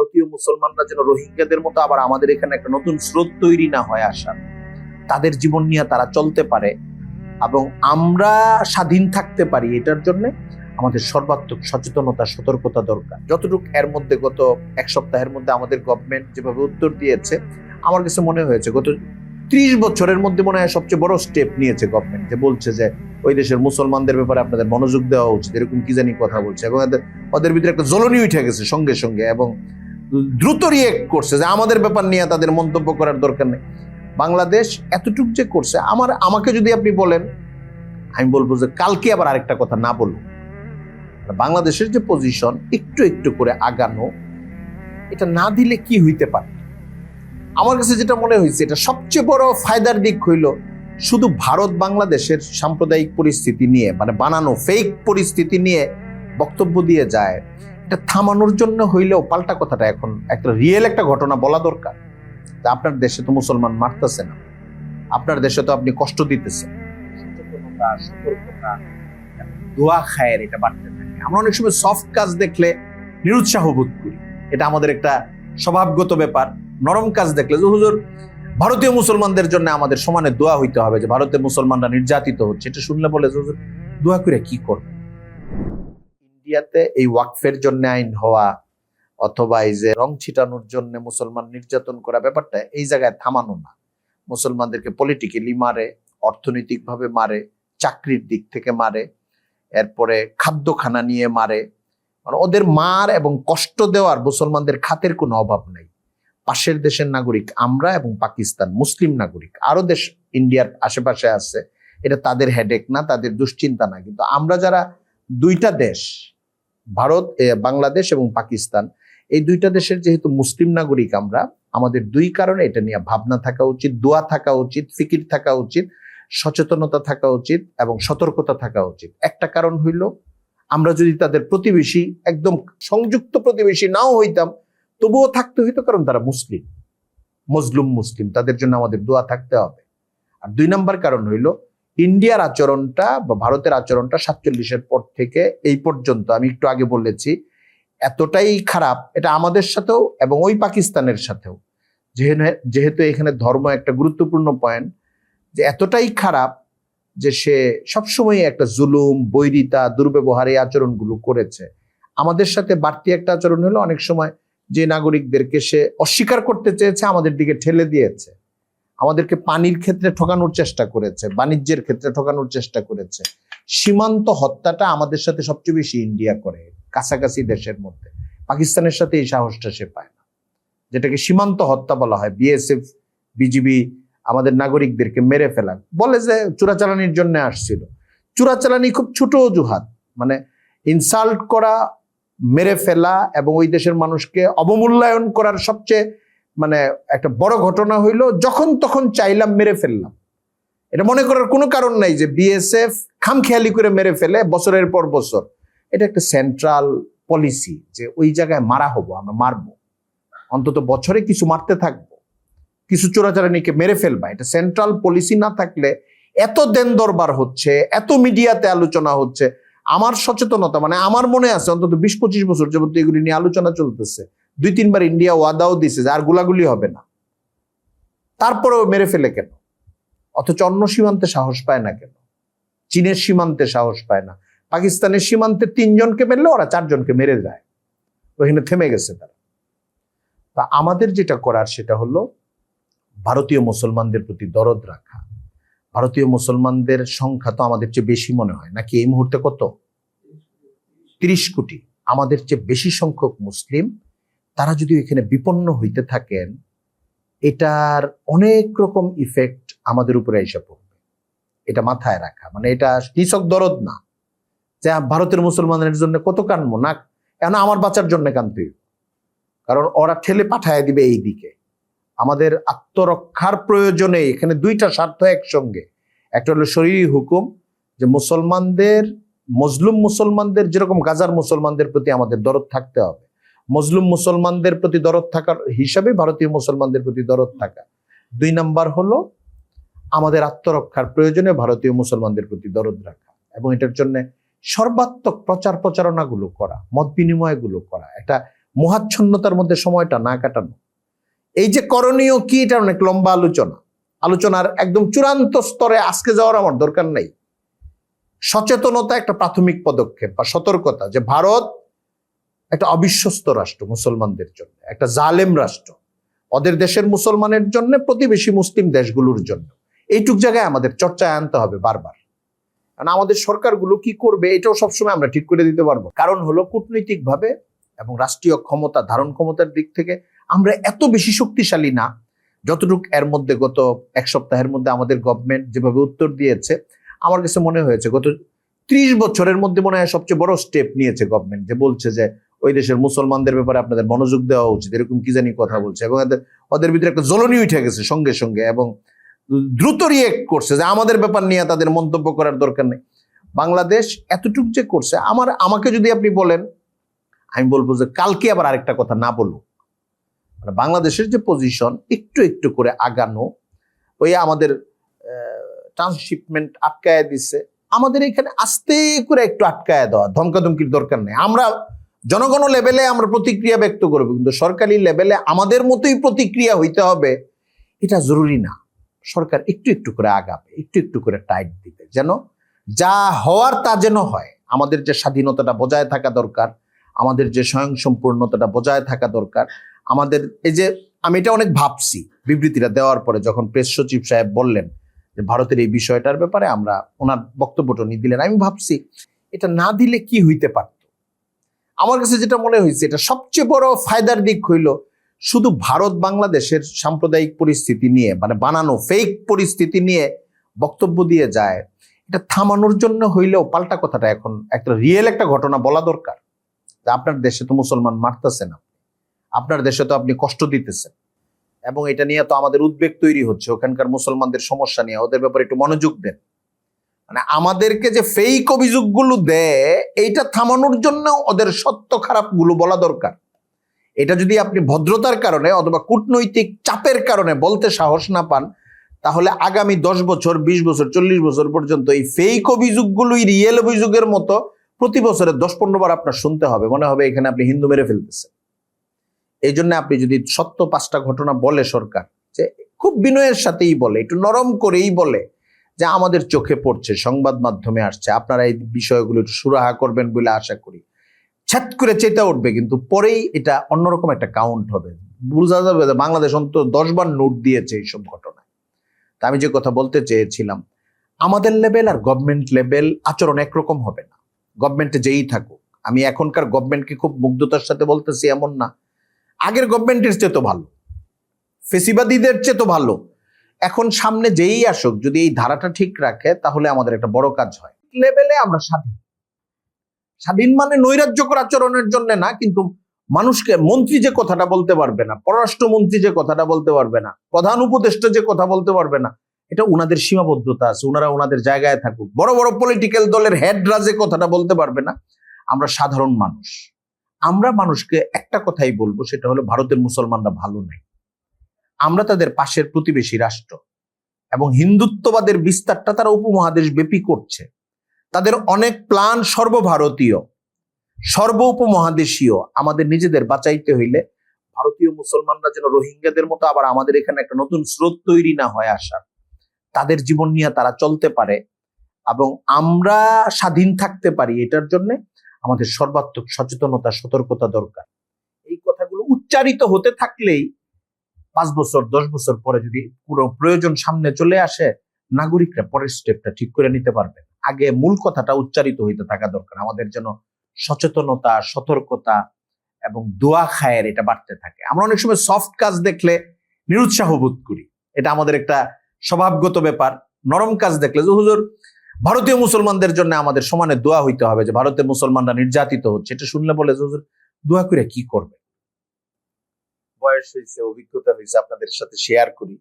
ভারতীয় মুসলমানরা যেন রোহিঙ্গাদের মতো আবার আমাদের এখানে একটা নতুন স্রোত তৈরি না হয় আসার। তাদের জীবন নিয়ে তারা চলতে পারে এবং আমরা স্বাধীন থাকতে পারি এটার জন্য আমাদের সর্বাত্মক সচেতনতা, সতর্কতা দরকার। যতটুকু এর মধ্যে গত এক সপ্তাহের মধ্যে আমাদের গভর্নমেন্ট যেভাবে উত্তর দিয়েছে, আমার কাছে মনে হয়েছে গত ত্রিশ বছরের মধ্যে মনে হয় সবচেয়ে বড় স্টেপ নিয়েছে গভর্নমেন্ট যে বলছে যে ওই দেশের মুসলমানদের ব্যাপারে আপনাদের মনোযোগ দেওয়া উচিত, এরকম কি জানি কথা বলছে এবং ওদের ভিতরে একটা জ্বলনি উঠে গেছে সঙ্গে সঙ্গে এবং দ্রুত রিয়েক্ট করছে যে আমাদের ব্যাপার নিয়ে তাদের মন্তব্য করার দরকার নেই। বাংলাদেশ এতটুক যে করছে, আমার, আমাকে যদি আপনি বলেন, আমি বলব যে কালকে আবার আরেকটা কথা না বলব বাংলাদেশের যে পজিশন একটু একটু করে আগানো, এটা না দিলে কি হইতে পারে? আমার কাছে যেটা মনে হয়েছে, এটা সবচেয়ে বড় ফায়দার দিক হইল শুধু ভারত বাংলাদেশের সাম্প্রদায়িক পরিস্থিতি নিয়ে মানে বানানো ফেক পরিস্থিতি নিয়ে বক্তব্য দিয়ে যায়। এটা থামানোর জন্য হইলেও পাল্টা কথাটা এখন, একটা রিয়েল একটা ঘটনা বলা দরকার। আপনার দেশে তো মুসলমান মারতেছে না। আপনার দেশে তো আপনি কষ্ট দিতেছেন। দোয়া, খায়ের এটা আমরা অনেক সময় সফট কাজ দেখলে নিরুৎসাহ বোধ করি। এটা আমাদের একটা স্বভাবগত ব্যাপার। নরম কাজ দেখলে যে, হুজুর, ভারতীয় মুসলমানদের জন্য আমাদের সমানে দোয়া হইতে হবে যে, ভারতের মুসলমানরা নির্যাতিত হচ্ছে। এটা শুনলে বলে হুজুর, দোয়া করে কি করবে? ইন্ডিয়াতে এই ওয়াকফের জন্য আইন হওয়া অথবা এই যে রং ছিটানোর জন্য মুসলমান নির্যাতন করা ব্যাপারটা এই জায়গায় থামানো না। মুসলমানদেরকে পলিটিক্যালি মারে, অর্থনৈতিকভাবে মারে, চাকরির দিক থেকে মারে, এরপরে খাদ্যখানা নিয়ে মারে। মানে ওদের মার এবং কষ্ট দেওয়ার মুসলমানদের খাতের কোনো অভাব নাই। পাশের দেশের নাগরিক আমরা এবং পাকিস্তান মুসলিম নাগরিক। আরও দেশ ইন্ডিয়ার আশেপাশে আছে, এটা তাদের হেডেক না, তাদের দুশ্চিন্তা না। কিন্তু আমরা যারা দুইটা দেশ ভারত বাংলাদেশ এবং পাকিস্তান। এই দুইটা দেশের যেহেতু মুসলিম নাগরিক আমরা, আমাদের দুই কারণে এটা নিয়ে ভাবনা থাকা উচিত, দোয়া থাকা উচিত, ফিকির থাকা উচিত, সচেতনতা থাকা উচিত এবং সতর্কতা থাকা উচিত। একটা কারণ হইল, আমরা যদি তাদের প্রতিবেশী, একদম সংযুক্ত প্রতিবেশী নাও হইতাম, তবুও থাকতে হইতো কারণ তারা মুসলিম। মজলুম মুসলিম, তাদের জন্য আমাদের দোয়া থাকতে হবে। আর দুই নাম্বার কারণ হইল ইন্ডিয়ার আচরণটা বা ভারতের আচরণটা সাতচল্লিশের পর থেকে এই পর্যন্ত, আমি একটু আগে বলেছি, এতটাই খারাপ, এটা আমাদের সাথেও এবং ওই পাকিস্তানের সাথেও। যেহেতু এখানে ধর্ম একটা গুরুত্বপূর্ণ পয়েন্ট যে এতটাই খারাপ যে সে সবসময় একটা জুলুম, বৈরিতা, দুর্ব্যবহার এই আচরণগুলো করেছে। আমাদের সাথে বাড়তি একটা আচরণ হলো অনেক সময় যে নাগরিকদেরকে সে অস্বীকার করতে চেয়েছে, আমাদের দিকে ঠেলে দিয়েছে। আমাদেরকে পানির ক্ষেত্রে ঠকানোর চেষ্টা করেছে, বাণিজ্যের ক্ষেত্রে ঠকানোর চেষ্টা করেছে। সীমান্ত হত্যাটা আমাদের সাথে সবচেয়ে বেশি ইন্ডিয়া করে, কাছাকাছি দেশের মধ্যে। পাকিস্তানের সাথে এই সাহসটা সে পায় না। যেটাকে সীমান্ত হত্যা বলা হয়, বিএসএফ, বিজিবি, আমাদের নাগরিকদেরকে মেরে ফেলা। বলে যে চোরাচালানির জন্য আসছিল। চোরাচালানি খুব ছোট অজুহাত। মানে ইনসাল্ট করা, মেরে ফেলা এবং ওই দেশের মানুষকে অবমূল্যায়ন করার সবচেয়ে মানে একটা বড় ঘটনা হইল, যখন তখন চাইলাম মেরে ফেললাম। এটা মনে করার কোনো কারণ নাই যে বিএসএফ খামখেয়ালি করে মেরে ফেলে বছরের পর বছর। এটা একটা সেন্ট্রাল পলিসি যে ওই জায়গায় মারা হব, আমরা মারবো। অন্তত বছরে কিছু মারতে থাকব। কিছু চোরাচারানিকে মেরে ফেলবা। এটা সেন্ট্রাল পলিসি না থাকলে এত দেন দরবার হচ্ছে, এত মিডিয়াতে আলোচনা হচ্ছে। আমার সচেতনতা মানে আমার মনে আছে অন্তত বিশ পঁচিশ বছর যাবত এগুলি নিয়ে আলোচনা চলতেছে। দুই তিনবার ইন্ডিয়া ওয়াদাও দিছে আর গোলাগুলি হবে না। তারপরেও মেরে ফেলে কেন? অথচ অন্য সীমান্তে সাহস পায় না কেন? চীনের সীমান্তে সাহস পায় না। পাকিস্তানের সীমান্তে তিনজনকে মেরলে ওরা চারজনকে মেরে যায়। ওখানে থেমে গেছে তারা। তা আমাদের যেটা করার সেটা হলো ভারতীয় মুসলমানদের প্রতি দরদ রাখা। ভারতীয় মুসলমানদের সংখ্যা তো আমাদের চেয়ে বেশি মনে হয়। নাকি এই মুহূর্তে কত? তিরিশ কোটি। আমাদের চেয়ে বেশি সংখ্যক মুসলিম তারা যদি এখানে বিপন্ন হইতে থাকেন, এটার অনেক রকম ইফেক্ট আমাদের উপরে এসে পড়বে। এটা মাথায় রাখা। মানে এটা কৃষক দরদ না। যে ভারতের মুসলমানের জন্য কত কানবো না? কেন আমার বাচ্চার জন্য কানতে কারণ ওরা ঠেলে পাঠায় দিবে এই দিকে আমাদের আত্মরক্ষার প্রয়োজনে এখানে দুইটা স্বার্থ একসঙ্গে। একটা হলো শরীরী হুকুম, যে মুসলমানদের, মজলুম মুসলমানদের, যেরকম গাজার মুসলমানদের প্রতি আমাদের দরদ থাকতে হবে। মজলুম মুসলমানদের প্রতি দরদ থাকার হিসাবে ভারতীয় মুসলমানদের প্রতি দরদ থাকা। দুই নাম্বার হলো, আমাদের আত্মরক্ষার প্রয়োজনে ভারতীয় মুসলমানদের প্রতি দরদ রাখা এবং এটার জন্য সর্বাত্মক প্রচার প্রচারণাগুলো করা, মত বিনিময়গুলো করা একটা মোহাচ্ছন্নতার মধ্যে সময়টা না কাটানো। এই যে করণীয় কি, এটা অনেক লম্বা আলোচনা। আলোচনার একদম চূড়ান্ত স্তরে আজকে যাওয়ার আমার দরকার নেই। সচেতনতা একটা প্রাথমিক পদক্ষেপ বা সতর্কতা যে ভারত একটা অবিশ্বস্ত রাষ্ট্র মুসলমানদের জন্য, একটা জালেম রাষ্ট্র। ওদের দেশের মুসলমানের জন্য, প্রতিবেশী মুসলিম দেশগুলোর জন্য। এইটুক জায়গায় আমাদের চর্চায় আনতে হবে বারবার। কারণ আমাদের সরকারগুলো কি করবে, এটাও সবসময় আমরা ঠিক করে দিতে পারব। কারণ হলো কূটনৈতিকভাবে এবং রাষ্ট্রীয় ক্ষমতা, ধারণ ক্ষমতার দিক থেকে আমরা এত বেশি শক্তিশালী না, যতটুক এর মধ্যে গত এক সপ্তাহের মধ্যে আমাদের গভর্নমেন্ট যেভাবে উত্তর দিয়েছে, আমার কাছে মনে হয়েছে গত ত্রিশ বছরের মধ্যে মনে হয় সবচেয়ে বড় স্টেপ নিয়েছে গভর্নমেন্ট যে বলছে যে ওই দেশের মুসলমানদের ব্যাপারে আপনাদের মনোযোগ দেওয়া উচিত। এরকম কি জানি কথা বলছে এবং ওদের ভিতরে একটা জ্বলনি উঠে গেছে সঙ্গে সঙ্গে এবং দ্রুত রিয়েক্ট করছে যে আমাদের ব্যাপার নিয়ে তাদের মন্তব্য করার দরকার নেই। বাংলাদেশ এতটুক যে করছে, আমার আমাকে যদি আপনি বলেন, আমি বলব যে কালকে আবার আরেকটা কথা না বলুক। মানে বাংলাদেশের যে পজিশন একটু একটু করে আগানো, ওই আমাদের ট্রান্সশিপমেন্ট আটকায় দিচ্ছে আমাদের এখানে আস্তে করে একটু আটকায় দেওয়া ধমকাধমকির দরকার নেই। আমরা জনগণ লেভেলে আমরা প্রতিক্রিয়া ব্যক্ত করব, কিন্তু সরকারি লেভেলে আমাদের মতোই প্রতিক্রিয়া হইতে হবে, এটা জরুরি না। সরকার একটু একটু করে আগাবে, একটু একটু করে টাইট দিবে, যেন যা হওয়ার তা যেন হয়। আমাদের যে স্বাধীনতাটা বজায় থাকা দরকার, আমাদের যে স্বয়ংসম্পূর্ণতাটা বজায় থাকা দরকার, আমাদের এই যে, আমি এটা অনেক ভাবছি বিবৃতিটা দেওয়ার পরে যখন প্রেস সচিব সাহেব বললেন যে ভারতের এই বিষয়টার ব্যাপারে আমরা ওনার বক্তব্যটা নিয়ে দিলেন, আমি ভাবছি এটা না দিলে কি হইতে পারত? আমার কাছে যেটা মনে হয়েছে, এটা সবচেয়ে বড় ফায়দার দিক হইল শুধু ভারত বাংলাদেশের সাম্প্রদায়িক পরিস্থিতি নিয়ে মানে বানানো ফেক পরিস্থিতি নিয়ে বক্তব্য দিয়ে যায়। এটা থামানোর জন্য হইলেও পাল্টা কথাটা এখন একটা রিয়েল একটা ঘটনা বলা দরকার। আপনার দেশে তো মুসলমান মারতেছে না আপনার দেশে তো আপনি কষ্ট দিতেছেন। এবং এটা নিয়ে তো আমাদের উদ্বেগ তৈরি হচ্ছে। ওখানকার মুসলমানদের সমস্যা নিয়ে। ওদের ব্যাপারে একটু মনোযোগ দেন। মানে আমাদেরকে যে ফেক অভিযোগগুলো দেয়, এইটা থামানোর জন্য ওদের সত্য খারাপগুলো বলা দরকার। এটা যদি আপনি ভদ্রতার কারণে অথবা কূটনৈতিক চাপের কারণে বলতে সাহস না পান, তাহলে আগামী দশ বছর, বিশ বছর, চল্লিশ বছর পর্যন্ত এই ফেক অভিযোগগুলোই রিয়েল অভিযোগের মতো প্রতি বছরে দশ, পনেরো বার আপনার শুনতে হবে। মনে হবে এখানে আপনি হিন্দু মেরে ফেলতেছেন। এই জন্য আপনি যদি সত্য পাঁচটা ঘটনা বলে সরকার, যে খুব বিনয়ের সাথেই বলে, একটু নরম করেই বলে যে আমাদের চোখে পড়ছে, সংবাদ মাধ্যমে আসছে। আপনারা এই বিষয়গুলো একটু সুরাহা করবেন বলে আশা করি। ছ্যাত করে চেতা উঠবে, কিন্তু পরেই এটা অন্যরকম একটা কাউন্ট হবে। বোঝা যাবে যে বাংলাদেশ অন্তত দশ বার নোট দিয়েছে এইসব ঘটনায়। তা আমি যে কথা বলতে চেয়েছিলাম, আমাদের লেভেল আর গভর্নমেন্ট লেভেল আচরণ একরকম হবে না। গভর্নমেন্টে যেই থাকুক। আমি এখনকার গভর্নমেন্টকে খুব মুগ্ধতার সাথে বলতেছি এমন না। আগের গভর্নমেন্টের চেয়ে তো ভালো। ফেসিবাদীদের চেয়ে তো ভালো। এখন সামনে যেই আসুক যদি এই ধারাটা ঠিক রাখে তাহলে আমাদের একটা বড় কাজ হয়। লেভেলে আমরা স্বাধীন। স্বাধীন মানে নৈরাজ্যকর আচরণের জন্য না কিন্তু মানুষকে মন্ত্রী যে কথাটা বলতে পারবে না পররাষ্ট্রমন্ত্রী যে কথাটা বলতে পারবে না প্রধান উপদেষ্টা যে কথা বলতে পারবে না এটা ওনাদের সীমাবদ্ধতা আছে ওনারা ওনাদের জায়গায় থাকুক। বড় বড় পলিটিক্যাল দলের হেডরা যে কথাটা বলতে পারবে না আমরা সাধারণ মানুষ। আমরা মানুষকে একটা কথাই বলব সেটা হলো ভারতের মুসলমানরা ভালো নাই। আমরা তাদের পাশের প্রতিবেশী রাষ্ট্র। এবং হিন্দুত্ববাদের বিস্তারটা তারা উপমহাদেশ ব্যাপী করছে। তাদের অনেক প্ল্যান সর্বভারতীয় সর্ব উপমহাদেশীয় আমাদের নিজেদের বাঁচাইতে হইলে ভারতীয় মুসলমানরা যেন রোহিঙ্গাদের মতো আবার আমাদের এখানে একটা নতুন স্রোত তৈরি না হয় আসার তাদের জীবন নিয়ে তারা চলতে পারে এবং আমরা স্বাধীন থাকতে পারি এটার জন্য আমাদের সর্বাত্মক সচেতনতা, সতর্কতা দরকার। এই কথাগুলো উচ্চারিত হতে থাকলেই পাঁচ বছর, দশ বছর পরে যদি পুরো প্রয়োজন সামনে চলে আসে, নাগরিকরা পরের স্টেপটা ঠিক করে নিতে পারবে। আগে মূল কথাটা উচ্চারিত হইতে থাকা দরকার। আমাদের যেন সচেতনতা, সতর্কতা এবং দোয়া খায়ের এটা বাড়তে থাকে। আমরা অনেক সময় সফট কাজ দেখলে নিরুৎসাহ বোধ করি। এটা আমাদের একটা স্বভাবগত ব্যাপার। নরম কাজ দেখলে যে, হুজুর, ভারতীয় মুসলমানদের জন্য আমাদের সমানে দোয়া হইতে হবে যে, ভারতের মুসলমানরা নির্যাতিত হচ্ছে। এটা শুনলে বলে যে, হুজুর, দোয়া করে কি করবে? বয়স হয়েছে, অভিজ্ঞতা হয়েছে, আপনাদের সাথে শেয়ার করি।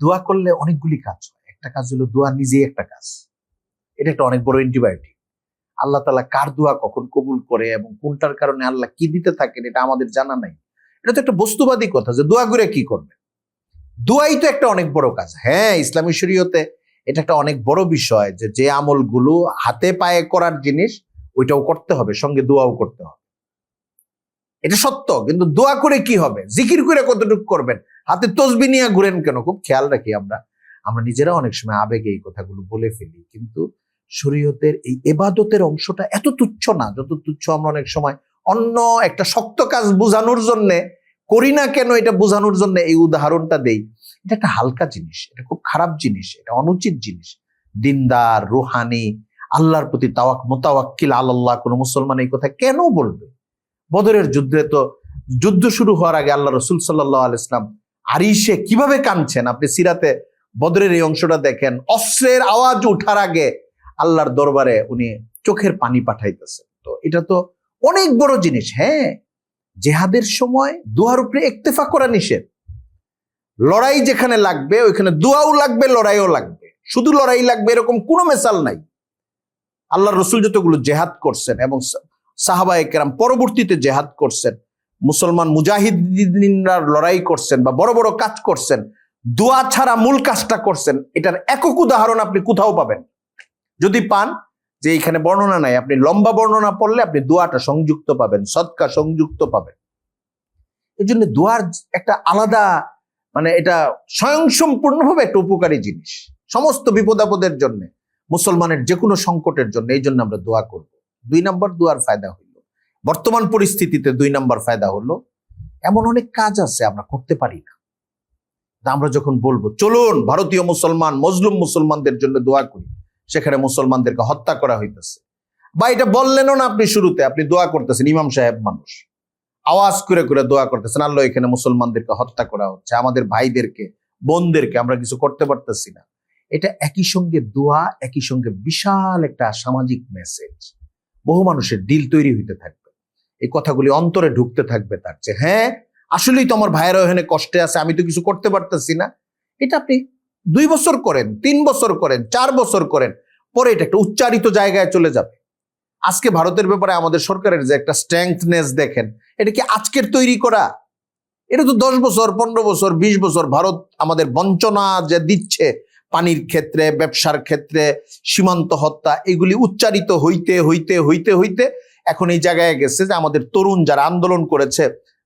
দোয়া করলে অনেকগুলি কাজ হয়। একটা কাজ হলো দোয়া নিজেই একটা কাজ। এটা একটা অনেক বড় অ্যান্টিবায়োটিক আল্লাহ তালা কার দোয়া কখন কবুল করে এবং কোনটার কারণে আল্লাহ কি দিতে থাকেন, এটা আমাদের জানা নাই। এটা তো একটা বস্তুবাদী কথা যে দোয়া করে কি করবে? দোয়াই তো একটা অনেক বড় কাজ। হ্যাঁ ইসলামী শরীয়তে এটা একটা অনেক বড় বিষয় যে যে আমলগুলো হাতে পায়ে করার জিনিস, ওইটাও করতে হবে, সঙ্গে দোয়াও করতে হবে। এটা সত্য, কিন্তু দোয়া করে কি হবে? জিকির করে কতটুকু করবেন? হাতে তসবি নিয়ে ঘুরেন কেন? খুব খেয়াল রাখি আমরা। আমরা নিজেরা অনেক সময় আবেগে এই কথাগুলো বলে ফেলি, কিন্তু শরীয়তের এই এবাদতের অংশটা এত তুচ্ছ না, যত তুচ্ছ আমরা অনেক সময় অন্য একটা শক্ত কাজ বোঝানোর জন্যে করি না কেন এটা বোঝানোর জন্য এই উদাহরণটা দেই। এটা একটা হালকা জিনিস, এটা খুব খারাপ জিনিস, এটা অনুচিত জিনিস। দিনদার, রুহানি, আল্লাহর প্রতি তাওয়াক মোতাওয়াক্কিল আল্লাহ কোনো মুসলমান এই কথা কেন বলবে? বদরের যুদ্ধে তো যুদ্ধ শুরু হওয়ার আগে আল্লাহ রসুল সাল্লাহ ইসলাম আরিসে কীভাবে কাঁদছেন? আপনি সিরাতে বদরের এই অংশটা দেখেন, অস্ত্রের আওয়াজ উঠার আগে আল্লাহর দরবারে উনি চোখের পানি পাঠাইতেছেন। তো এটা তো অনেক বড় জিনিস হ্যাঁ? জেহাদের সময় দুয়ার উপরে একতেফা করা নিষেধ। লড়াই যেখানে লাগবে, ওইখানে দুয়াও লাগবে, লড়াইও লাগবে। শুধু লড়াই লাগবে এরকম কোনো মেসাল নাই। আল্লাহ রসুল যতগুলো জেহাদ করছেন এবং সাহাবা একরাম পরবর্তীতে জেহাদ করছেন, মুসলমান মুজাহিদিনরা লড়াই করছেন বা বড় বড় কাজ করছেন, দোয়া ছাড়া মূল কাজটা করছেন, এটার একক উদাহরণ আপনি কোথাও পাবেন। যদি পান, যে এখানে বর্ণনা নাই, আপনি লম্বা বর্ণনা পড়লে আপনি দোয়াটা সংযুক্ত পাবেন সৎকা সংযুক্ত পাবেন। এই জন্য দোয়ার একটা আলাদা মানে এটা স্বয়ংসম্পূর্ণভাবে একটা উপকারী জিনিস, সমস্ত বিপদ আপদের জন্য, মুসলমানের যে কোনো সংকটের জন্য, এই জন্য আমরা দোয়া করব। দুই নম্বর দোয়ার ফায়দা হইল। বর্তমান পরিস্থিতিতে দুই নম্বর ফায়দা হলো, এমন অনেক কাজ আছে আমরা করতে পারি না। আমরা যখন বলব, চলুন ভারতীয় মুসলমান, মজলুম মুসলমানদের জন্য দোয়া করি, সেখানে মুসলমানদেরকে হত্যা করা হইতেছে। বা এটা বললেনও না আপনি শুরুতে, আপনি দোয়া করতেছেন, ইমাম সাহেব মানুষ। আওয়াজ করে করে দোয়া করতেছেন, আল্লাহ এখানে মুসলমানদেরকে হত্যা করা হচ্ছে, আমাদের ভাইদেরকে, বোনদেরকে, আমরা কিছু করতে পারতেছি না। এটা একই সঙ্গে দোয়া, একই সঙ্গে বিশাল একটা সামাজিক মেসেজ বহু মানুষের দিল তৈরি হইতে থাকবে। এই কথাগুলি অন্তরে ঢুকতে থাকবে তার চেয়ে। হ্যাঁ আসলেই তো আমার ভাইয়েরা ওখানে কষ্টে আছে, আমি তো কিছু করতে পারতেছি না। এটা আপনি দুই বছর করেন, তিন বছর করেন, চার বছর করেন, পরে এটা একটা উচ্চারিত জায়গায় চলে যাবে। আজকে ভারতের ব্যাপারে আমাদের সরকারের যে একটা স্ট্রেংথনেস দেখেন, এটা কি আজকের তৈরি করা? এটা তো দশ বছর, পনেরো বছর, বিশ বছর ভারত আমাদের বঞ্চনা যে দিচ্ছে পানির ক্ষেত্রে, ব্যবসার ক্ষেত্রে, সীমান্ত হত্যা, এগুলি উচ্চারিত হইতে হইতে হইতে হইতে এখন এই জায়গায় গেছে যে আমাদের তরুণ যারা আন্দোলন করেছে,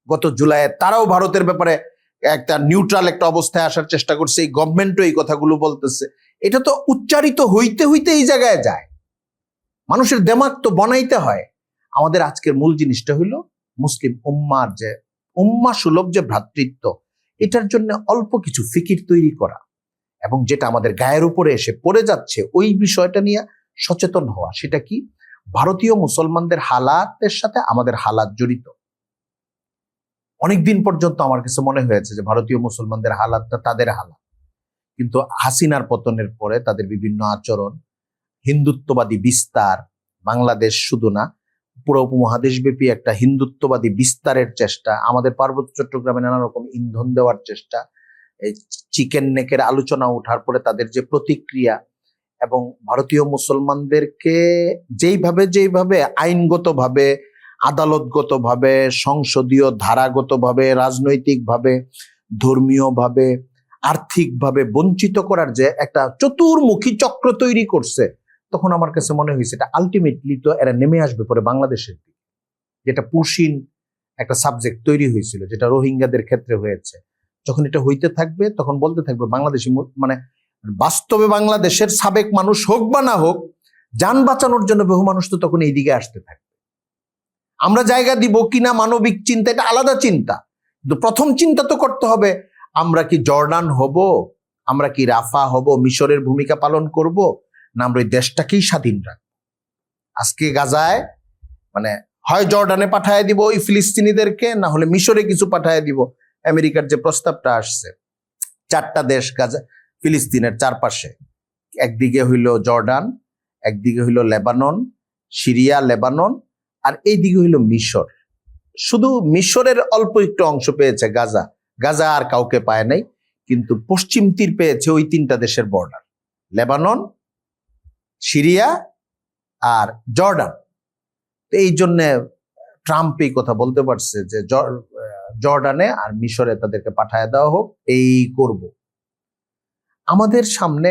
গত জুলাইয়ে তারাও ভারতের ব্যাপারে একটা নিউট্রাল একটা অবস্থায় আসার চেষ্টা করছে, এই গভর্নমেন্টও এই কথাগুলো বলতেছে। এটা তো উচ্চারিত হইতে হইতে এই জায়গায় যায়। মানুষের দেমাগ তো বনাইতে হয়। আমাদের আজকের মূল জিনিসটা হইল মুসলিম উম্মার যে উম্মা সুলভ যে ভ্রাতৃত্ব, এটার জন্য অল্প কিছু ফিকির তৈরি করা। এবং যেটা আমাদের গায়ের উপরে এসে পড়ে যাচ্ছে, ওই বিষয়টা নিয়ে সচেতন হওয়া। সেটা কি? ভারতীয় মুসলমানদের হালাতের সাথে আমাদের হালাত জড়িত। অনেকদিন পর্যন্ত আমার কাছে মনে হয়েছে যে ভারতীয় মুসলমানদের হালাতটা তাদের হালাত। কিন্তু হাসিনার পতনের পরে তাদের বিভিন্ন আচরণ, হিন্দুত্ববাদী বিস্তার, বাংলাদেশ শুধু না, পুরো উপমহাদেশব্যাপী একটা হিন্দুত্ববাদী বিস্তারের চেষ্টা, আমাদের পার্বত্য চট্টগ্রামে নানা রকম ইন্ধন দেওয়ার চেষ্টা চিকেন নেকের আলোচনা ওঠার পরে তাদের যে প্রতিক্রিয়া এবং ভারতীয় মুসলমানদেরকে যেইভাবে যেইভাবে আইনগতভাবে, আদালতগতভাবে, সংসদীয় ধারাগতভাবে, রাজনৈতিকভাবে, ধর্মীয়ভাবে, আর্থিকভাবে বঞ্চিত করার যে একটা চতুর্মুখী চক্র তৈরি করছে, তখন আমার কাছে মনে হয়েছে এটা আলটিমেটলি তো এরা নেমে আসবে পরে বাংলাদেশের দিকে। যেটা পুশিন একটা সাবজেক্ট তৈরি হয়েছিল, যেটা রোহিঙ্গাদের ক্ষেত্রে হয়েছে। যখন এটা হইতে থাকবে, তখন বলতে থাকবে বাংলাদেশি মানে বাস্তবে বাংলাদেশের সাবেক মানুষ হোক বা না হোক, যান বাঁচানোর জন্য বহু মানুষ তো তখন এই দিকে আসতে থাকবে। আমরা জায়গা দিব কিনা মানবিক চিন্তা, এটা আলাদা চিন্তা। কিন্তু প্রথম চিন্তা তো করতে হবে, আমরা কি জর্ডান হব, আমরা কি রাফা হব, মিশরের ভূমিকা পালন করব, না আমরা ওই দেশটাকেই স্বাধীন রাখব? আজকে গাজায় মানে হয় জর্ডানে পাঠায় দিব ওই ফিলিস্তিনিদেরকে, না হলে মিশরে কিছু পাঠায় দিব। আমেরিকার যে প্রস্তাবটা আসছে, চারটা দেশ গাজা, ফিলিস্তিনের চারপাশে। একদিকে হইল জর্ডান, একদিকে হইল লেবানন, সিরিয়া, লেবানন, আর এইদিকে হইল মিশর। শুধু মিশরের অল্প একটু অংশ পেয়েছে গাজা। গাজা আর কাউকে পায় নাই, কিন্তু পশ্চিম তীর পেয়েছে ওই তিনটা দেশের বর্ডার লেবানন, সিরিয়া আর জর্ডান। এই জন্যে ট্রাম্প এই কথা বলতে পারছে যে জর্ডানে আর মিশরে তাদেরকে পাঠায় দেওয়া হোক, এই করব। আমাদের সামনে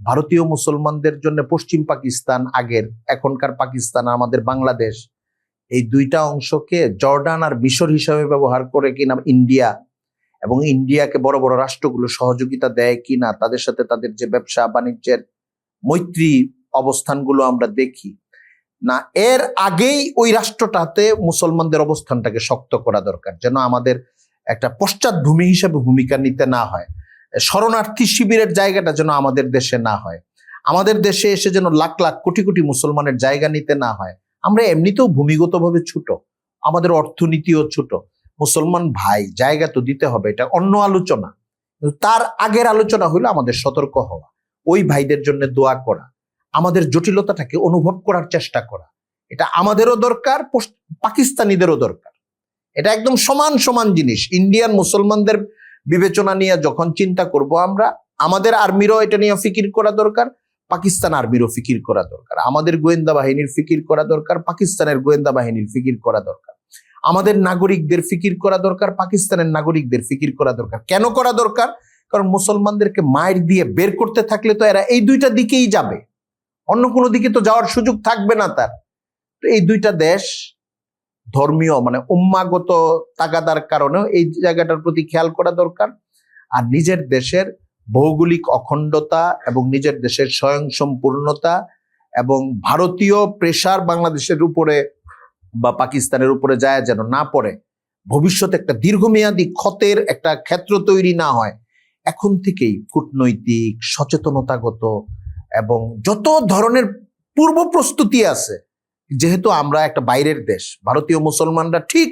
ভারতীয় মুসলমানদের জন্য পশ্চিম পাকিস্তান আগের, এখনকার পাকিস্তান, আমাদের বাংলাদেশ, এই দুইটা অংশকে জর্ডান আর মিশর হিসাবে ব্যবহার করে কিনা ইন্ডিয়া এবং ইন্ডিয়াকে বড় বড় রাষ্ট্রগুলো সহযোগিতা দেয় কিনা, তাদের সাথে তাদের যে ব্যবসা বাণিজ্যের মৈত্রী অবস্থানগুলো আমরা দেখি। না, এর আগেই ওই রাষ্ট্রটাতে মুসলমানদের অবস্থানটাকে শক্ত করা দরকার, যেন আমাদের একটা পশ্চাৎভূমি হিসেবে ভূমিকা নিতে না হয়। শরণার্থী শিবিরের জায়গাটা যেন আমাদের দেশে না হয়। আমাদের দেশে এসে যেন লাখ লাখ কোটি কোটি মুসলমানের জায়গা নিতে না হয়। আমরা এমনিতেও ভূমিগতভাবে ছোট, আমাদের অর্থনীতিও ছোট। মুসলমান ভাই, জায়গা তো দিতে হবে, এটা অন্য আলোচনা। তার আগের আলোচনা হলো আমাদের সতর্ক হওয়া। ওই ভাইদের জন্য দোয়া করা। আমাদের জটিলতাটাকে অনুভব করার চেষ্টা করা। এটা আমাদেরও দরকার পাকিস্তানিদেরও দরকার। এটা একদম সমান সমান জিনিস। ইন্ডিয়ান মুসলমানদের বিবেচনা নিয়ে যখন চিন্তা করব আমরা, আমাদের আর্মিরও এটা নিয়ে ফিকির করা দরকার, পাকিস্তান আর্মিরও ফিকির করা দরকার। আমাদের গোয়েন্দা বাহিনীর ফিকির করা দরকার, পাকিস্তানের গোয়েন্দা বাহিনীর ফিকির করা দরকার। আমাদের নাগরিকদের ফিকির করা দরকার, পাকিস্তানের নাগরিকদের ফিকির করা দরকার। কেন করা দরকার? কারণ মুসলমানদেরকে মায়ের দিয়ে বের করতে থাকলে তো এরা এই দুইটা দিকেই যাবে। অন্য কোনো দিকে তো যাওয়ার সুযোগ থাকবে না তার। তো এই দুইটা দেশ ধর্মীয় মানে উম্মাগত তাগাদার কারণেও এই জায়গাটার প্রতি খেয়াল করা দরকার। আর নিজের দেশের ভৌগোলিক অখণ্ডতা এবং নিজের দেশের স্বয়ংসম্পূর্ণতা এবং ভারতীয় প্রেশার বাংলাদেশের উপরে বা পাকিস্তানের উপরে যায় যেন না পড়ে, ভবিষ্যতে একটা দীর্ঘমেয়াদী ক্ষতের একটা ক্ষেত্র তৈরি না হয়, এখন থেকেই কূটনৈতিক সচেতনতাগত এবং যত ধরনের পূর্ব প্রস্তুতি আছে, যেহেতু আমরা একটা বাইরের দেশ, ভারতীয় মুসলমানরা ঠিক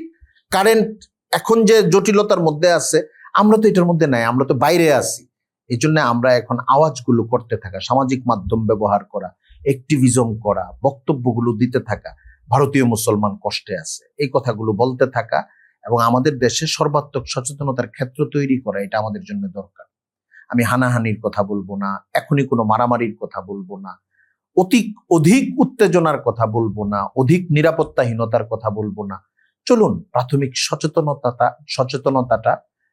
কারেন্ট এখন যে জটিলতার মধ্যে আছে, আমরা তো এটার মধ্যে নাই, আমরা তো বাইরে আছি। এই জন্য আমরা এখন আওয়াজগুলো করতে থাকা, সামাজিক মাধ্যম ব্যবহার করা অ্যাক্টিভিজম করা, বক্তব্যগুলো দিতে থাকা, ভারতীয় মুসলমান কষ্টে আছে। এই কথাগুলো বলতে থাকা এবং আমাদের দেশে সর্বাত্মক সচেতনতার ক্ষেত্র তৈরি করা, এটা আমাদের জন্য দরকার। আমি হানাহানির কথা বলব না, এখনই কোনো মারামারির কথা বলব না, অধিক অধিক উত্তেজনার কথা বলব না, অধিক নিরাপত্তাহীনতার কথা বলব না। চলুন, প্রাথমিক সচেতনতা, সচেতনতাটা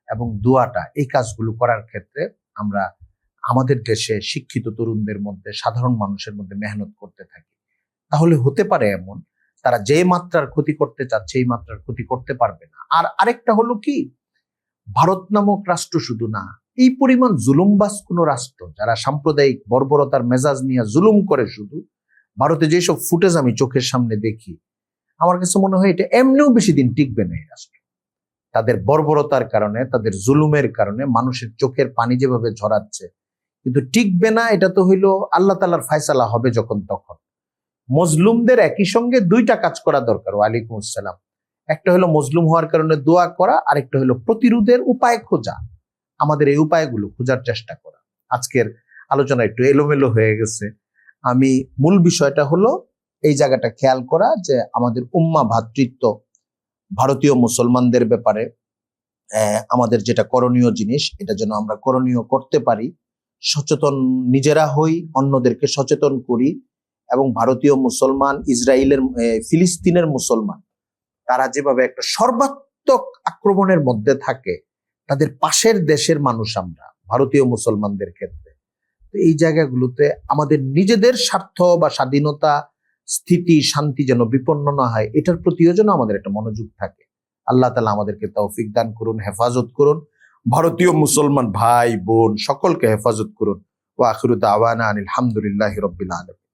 এবং দোয়াটা, এই কাজগুলো করার ক্ষেত্রে আমরা আমাদের দেশে শিক্ষিত তরুণদের মধ্যে, সাধারণ মানুষের মধ্যে মেহনত করতে থাকি। তাহলে হতে পারে এমন, তারা যে মাত্রার ক্ষতি করতে চাচ্ছে, এই মাত্রার ক্ষতি করতে পারবে না। আর আরেকটা হলো কি, ভারত নামক রাষ্ট্র শুধু না এই পরিমাণ জুলুমবাস কোন রাষ্ট্র, যারা সাম্প্রদায়িক বর্বরতার মেজাজ নিয়ে জুলুম করে শুধু, ভারতে যেসব ফুটেজ আমি চোখের সামনে দেখি, আমার কাছে মনে হয় এটা এমনিও বেশি দিন টিকবে না এই রাষ্ট্র। তাদের বর্বরতার কারণে, তাদের জুলুমের কারণে মানুষের চোখের পানি যেভাবে ঝরাচ্ছে, কিন্তু টিকবে না, এটা তো হইল আল্লাহ তালার ফায়সালা হবে যখন তখন। মজলুমদের একই সঙ্গে দুইটা কাজ করা দরকার, ওয়ালাইকুম আসসালাম। একটা হলো মজলুম হওয়ার কারণে দোয়া করা, আরেকটা হলো প্রতিরোধের উপায় খোঁজা। আমাদের এই উপায়গুলো খোঁজার চেষ্টা করা। আজকের আলোচনা একটু এলোমেলো হয়ে গেছে। আমি মূল বিষয়টা হলো এই জায়গাটা খেয়াল করা যে আমাদের উম্মা ভাতৃত্ব ভারতীয় মুসলমানদের ব্যাপারে আমাদের যেটা করণীয় জিনিস, এটা যেন আমরা করণীয় করতে পারি, সচেতন নিজেরা হই, অন্যদেরকে সচেতন করি এবং ভারতীয় মুসলমান ইসরায়েলের ফিলিস্তিনের মুসলমান, তারা যেভাবে একটা সর্বাত্মক আক্রমণের মধ্যে থাকে তাদের পাশের দেশের মানুষ আমরা, ভারতীয় মুসলমানদের ক্ষেত্রে। তো এই জায়গাগুলোতে আমাদের নিজেদের স্বার্থ বা স্বাধীনতা, স্থিতি, শান্তি যেন বিপন্ন না হয়, এটার প্রতিও যেন আমাদের একটা মনোযোগ থাকে। আল্লাহ তালা আমাদেরকে তৌফিক দান করুন, হেফাজত করুন। ভারতীয় মুসলমান ভাই, বোন সকলকে হেফাজত করুন। ও আখিরুদ আওয়ানা আনিল হামদুলিল্লাহ রব্বিল আলম